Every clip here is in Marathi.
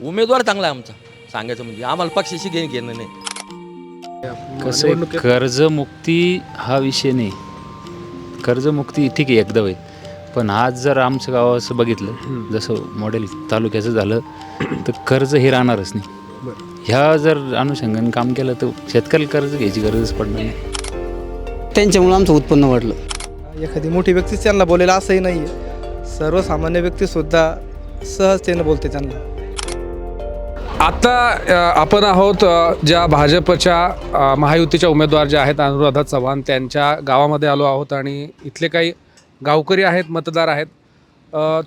उमेदवार चांगला आहे आमचा. सांगायचं म्हणजे आम्हाला पक्षाशी घेणं घेणं नाही. कसं आहे कर्जमुक्ती हा विषय नाही. कर्जमुक्ती ठीक आहे एकदम आहे पण आज जर आमचं गाव असं बघितलं जसं मॉडेल तालुक्याचं झालं तर कर्ज हे राहणारच नाही. ह्या जर अनुषंगाने काम केलं तर शेतकऱ्याला कर्ज घ्यायची गरजच पडणार नाही. त्यांच्यामुळं आमचं उत्पन्न वाढलं. एखादी मोठी व्यक्तीच त्यांना बोलेला असंही नाही आहे सर्वसामान्य व्यक्तीसुद्धा सहजतेनं बोलते त्यांना. आता आपण आहोत ज्या भाजपच्या महायुतीच्या उमेदवार ज्या आहेत अनुराधा चव्हाण त्यांच्या गावामध्ये आलो आहोत आणि इथले काही गावकरी आहेत मतदार आहेत.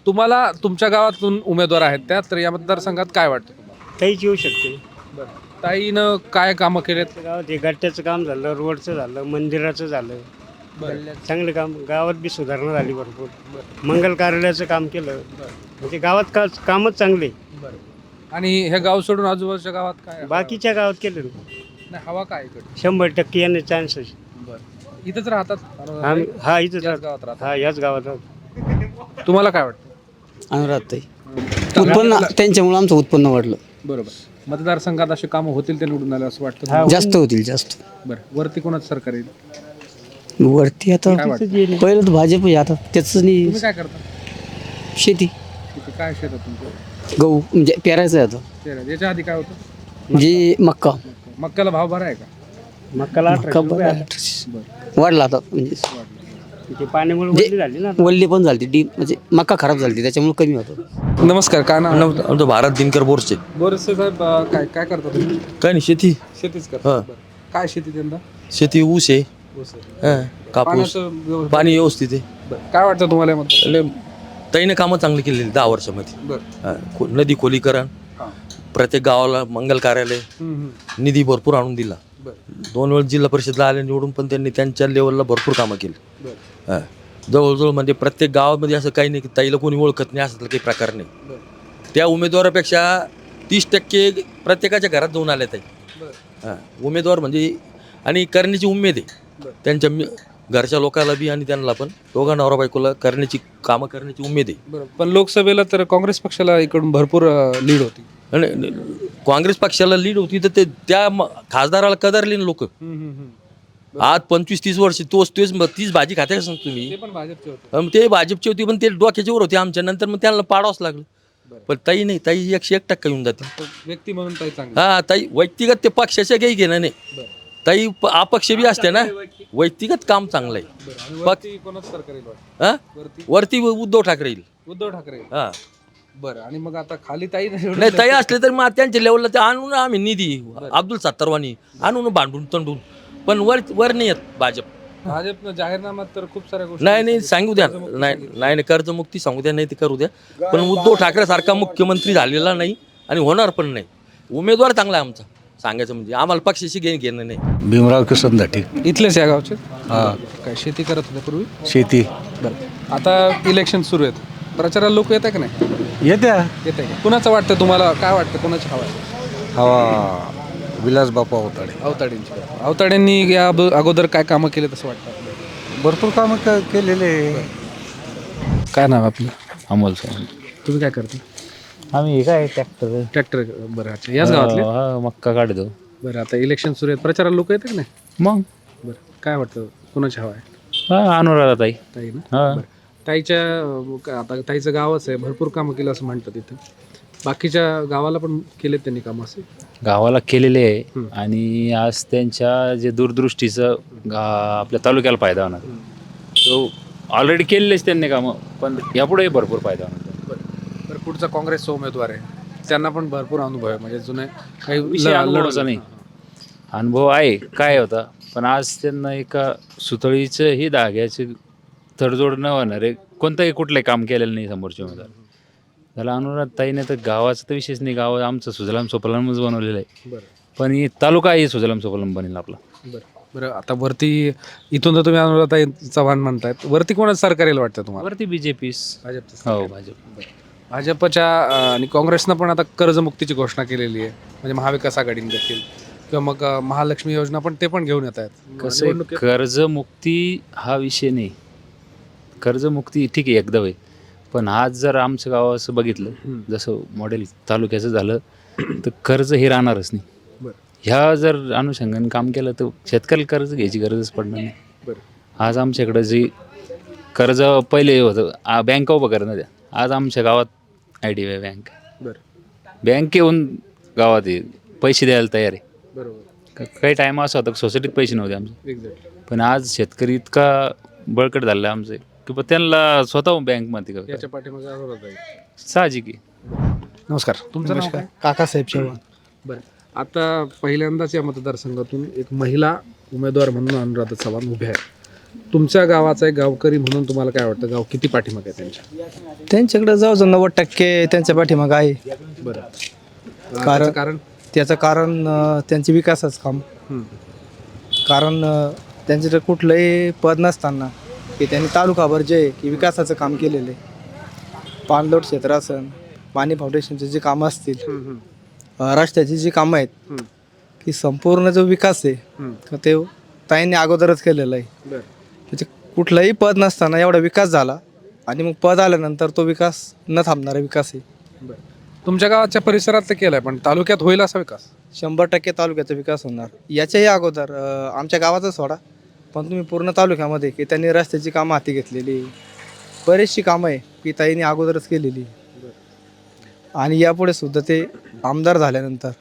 तुम्हाला तुमच्या गावातून उमेदवार आहेत त्या तर या मतदारसंघात काय वाटतं काहीच येऊ शकते. ताईनं काय कामं केलेत? गावात हे गट्ट्याचं काम झालं रोडचं झालं मंदिराचं झालं. चांगलं काम गावात बी सुधारणा झाली भरपूर. मंगल कार्यालयाचं काम केलं. म्हणजे गावात का कामच चांगले. आणि हे गाव सोडून आजूबाजूच्या गावात काय बाकीच्या गावात केलं ना. नाही हवा काय इकडे? शंभर टक्के येणे चान्सेस इथंच राहतात? आम्ही हा इथं याच गावात राहतात. हा याच गावात राहतो. तुम्हाला काय वाटतं? अनुराधताई उत्पन्न त्यांच्यामुळं आमचं उत्पन्न वाढलं. बरोबर. मतदारसंघात असे कामं होतील ते निवडून आले असं वाटतं जास्त होतील जास्त. बरं. वरती कोणाचं सरकार येईल? वरती आता काय वाटतं? पहिलं तर भाजप आहे आता. त्याच नाही तुम्ही काय करता? शेती. तिथे काय शेत आहे तुमचं? गहू म्हणजे पेरायचं आहे आता. तेरा. याच्या आधी काय होतं? म्हणजे मक्का. मक्काला भाव बरा आहे का? मक्काला मक्का बरं. वाढला आता म्हणजे ते पाण्यामुळे जे- वल्ली झाली ना. वल्ली पण झाली डी म्हणजे मक्का खराब झाली त्याच्यामुळे कमी होतं. नमस्कार काय नाव? आमचं भारत दिनकर बोरचे बोरसे साहेब अं, काय काय करता तुम्ही? काय नाही शेती. शेतीच हा. करता बरं. काय शेती यंदा शेती ऊस आहे. हा, कापूस. पाण्याचं पाणी व्यवस्थित आहे. बरं. काय वाटतं तुम्हाला यामध्ये? लय- ताईनं कामं चांगली केलेली दहा वर्षामध्ये. बरं. हा, खो- नदी खोलीकरण हां. प्रत्येक गावाला मंगल कार्यालय. निधी भरपूर आणून दिला. बरं. दोन वेळ जिल्हा परिषदला आले निवडून पण त्यांनी त्यांच्या लेवलला भरपूर कामं केली. बरं. हा. जवळजवळ म्हणजे प्रत्येक गावामध्ये असं काही नाही की ताईला कोणी ओळखत नाही असं काही प्रकार नाही. बरं. त्या उमेदवारापेक्षा तीस टक्के प्रत्येकाच्या घरात जाऊन आले ताई. बरं. हां उमेदवार म्हणजे आणि करण्याची उमेद आहे. बरं. त्यांच्या मी- घरच्या लोकांना बी आणि त्यांना पण. दोघा नवरा बायकोला करण्याची कामं करण्याची उमेद आहे. पण लोकसभेला तर काँग्रेस पक्षाला इकडून भरपूर लीड होती. आणि काँग्रेस पक्षाला लीड होती तर ते त्या म- खासदाराला कदरले लोक. हम्म, हम्म. आज पंचवीस तीस वर्ष तोच तेच म- तीच भाजी खाते का सांग तुम्ही ते पण भाजपचे होते. ते भाजपची होती पण ते डोक्याच्या वर होते आमच्या. नंतर मग त्यांना पाडावंच लागलं. पण ताई नाही ताई एकशे एक टक्का येऊन जाते. तर व्यक्ती म्हणून काही चांगलं. हा ताई व्यक्तिगत ते पक्षाच्या काही घेणं नाही. ताई प- अपक्ष बी असते ना? व्यक्तिगत काम चांगलं आहे आणि वरती कोणाचं सरकार येईल वाटतं? हा? वरती? वरती उद्धव ठाकरे येईल. उद्धव ठाकरे हा. बरं आणि मग आता खाली ताई नाही ताई असले तर मग त्यांच्या लेवलला ते आणून आम्ही निधी अब्दुल सत्तरवानी आणून भांडून तंडून. पण वर वर नाही येत भाजप. भाजपनं जाहीरनाम्यात तर खूप साऱ्या गोष्टी नाही नाही सांगू द्या. नाही नाही नाही, कर्जमुक्ती सांगू द्या नाही ते करू द्या. पण उद्धव ठाकरे सारखा मुख्यमंत्री झालेला नाही आणि होणार पण नाही. उमेदवार चांगला आहे आमचा. सांगायचं म्हणजे आम्हाला पक्षाशी घेणं घेणं नाही. भीमराव किसन दाठी इथलेच या गावचे? हा. काय शेती करत होते पूर्वी? शेती. बरं. आता इलेक्शन सुरू आहेत. प्रचाराला लोक येत आहे का नाही? येत्या. येत आहे कुणाचं वाटतं तुम्हाला? काय वाटतं? कोणाची हवा आहे? हवा विलास बापा अवताडे अवताडेंची अवताडेंनी या अगो- अगोदर काय कामं केले तसं वाटतं? आपल्याला? भरपूर कामं क- केलेले. काय नाव आपलं? अमोल साहेब तुम्ही काय करता? आम्ही काय ट्रॅक्टर ट्रॅक्टर बरं अच्छा. याच गावातले? मक्का काढतो. बरं आता इलेक्शन सुरू आहेत. प्रचाराला लोक येतात नाही? मग? बरं काय वाटतं? कोणाची हवा आहे? हा अनुराधा ताई. ताई ना? हा. बरं. ताईच्या अं, का- आता ताईचं गावच आहे. भरपूर कामं केलं असं म्हणतात तिथं बाकीच्या गावाला पण केलेत त्यांनी कामं असे? गावाला केलेले आहे. आणि आज त्यांच्या जे दूरदृष्टीचं गा- आपल्या तालुक्याला फायदा होणार. तो ऑलरेडी केलेलेच त्यांनी कामं. पण यापुढेही भरपूर फायदा होणार. पुढचा काँग्रेसचा उमेदवार आहे. त्यांना पण भरपूर अनुभव आहे. म्हणजे जुने काही विषय अनुभवाचा. नाही. अनुभव आहे काय होता पण आज त्यांना एका सुतळीचं ही धाग्याची तडजोड न होणार आहे कोणतंही कुठलंही काम केलेलं नाही समोरच्या उमेदवार. त्याला अनुराध ताईने तर गावाचं तर विशेष नाही गाव आमचं सुजलाम सोपलामच बनवलेलं आहे. बरं. पण हे तालुकाही सुजलाम सोपलाम बनेल आपला. बरं. बरं आता वरती इथून तर तुम्ही अनुराधा चव्हाण म्हणतायत. वरती कोणाचं सरकार येईल वाटतं तुम्हाला? वरती बी जे पी भाजपचं हो. भाजप भाजपच्या आणि काँग्रेसनं पण आता कर्जमुक्तीची घोषणा केलेली आहे. म्हणजे महाविकास आघाडीने देखील. किंवा मग महालक्ष्मी योजना पण ते पण घेऊन येत आहेत. कसं आहे, कर्जमुक्ती हा विषय नाही. कर्जमुक्ती ठीक आहे एकदम आहे पण आज जर आमचं गाव असं बघितलं जसं मॉडेल तालुक्याचं झालं तर कर्ज हे राहणारच नाही. बरं. ह्या जर अनुषंगाने काम केलं तर शेतकऱ्याला कर्ज घ्यायची गरजच पडणार नाही. बरं. आज आमच्याकडं जी कर्ज पहिले होतं आ- बँका उभं करणं द्या आज आमच्या गावात I D B I bank. बरं. बँक येऊन गावात ये पैसे द्यायला तयार आहे. बरोबर. क- काही टाईम असा होता सोसायटीत पैसे नव्हते आमचे. एक्झॅक्टली पण आज शेतकरी इतका बळकट झाला आहे आमचे की बा त्यांना स्वतःहून बँकमध्ये का याच्या पाठीमागे अनुराधा आहे. साहजिक आहे. नमस्कार. तुमचं नाव काय? काकासाहेब चव्हाण बरं. आता पहिल्यांदाच या मतदारसंघातून एक महिला उमेदवार म्हणून अनुराधा चव्हाण उभे आहे तुमच्या गावाचा एक गावकरी म्हणून तुम्हाला काय वाटतं? गाव किती पाठीमागे आहे त्यांच्या? त्यांच्याकडे जवळजवळ नव्वद टक्के त्यांच्या पाठीमागं आहे. बरं. कारण- त्याचं कारण? त्याचं कारण अं, त्यांचे विकासाचं काम. हं. कारण अं, त्यांच्याकडे कुठलंही पद नसताना की त्यांनी तालुकाभर जे आहे की विकासाचं काम केलेलं आहे. पाणलोट क्षेत्र असन पाणी फाउंडेशनचे जे कामं असतील अं, रस्त्याची जी कामं आहेत हं. की संपूर्ण जो विकास आहे हं. तर ते ताईंनी अगोदरच केलेलं आहे. बरं. म्हणजे कुठलाही पद नसताना एवढा विकास झाला आणि मग पद आल्यानंतर तो विकास न थांबणारा विकास आहे. बरं. तुमच्या गावाच्या परिसरात ते केलंय पण तालुक्यात होईल असा विकास? शंभर टक्के तालुक्याचा विकास होणार. याच्याही अगोदर अं, आमच्या गावाचा सोडा पण तुम्ही पूर्ण तालुक्यामध्ये की त्यांनी रस्त्याची कामं हाती घेतलेली बरेचशी कामं आहे की ताईंनी अगोदरच केलेली. आणि यापुढे सुद्धा ते आमदार झाल्यानंतर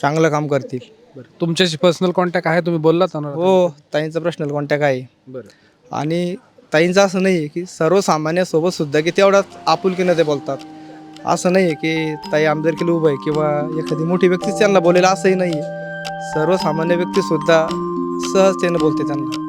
चांगलं काम करतील. बरं. तुमच्याशी पर्सनल कॉन्टॅक्ट आहे तुम्ही बोललात ना हो ताईंचा प्रश्न कॉन्टॅक्ट आहे. बरं. आणि ताईंचं असं नाही आहे की सर्वसामान्यासोबत सुद्धा की तेवढाच आपुलकीनं ते बोलतात. असं नाही आहे की ताई आमदारकीला उभं आहे किंवा एखादी मोठी व्यक्तीच त्यांना बोलेल असंही नाही आहे. सर्वसामान्य व्यक्तीसुद्धा सहजतेनं बोलते त्यांना.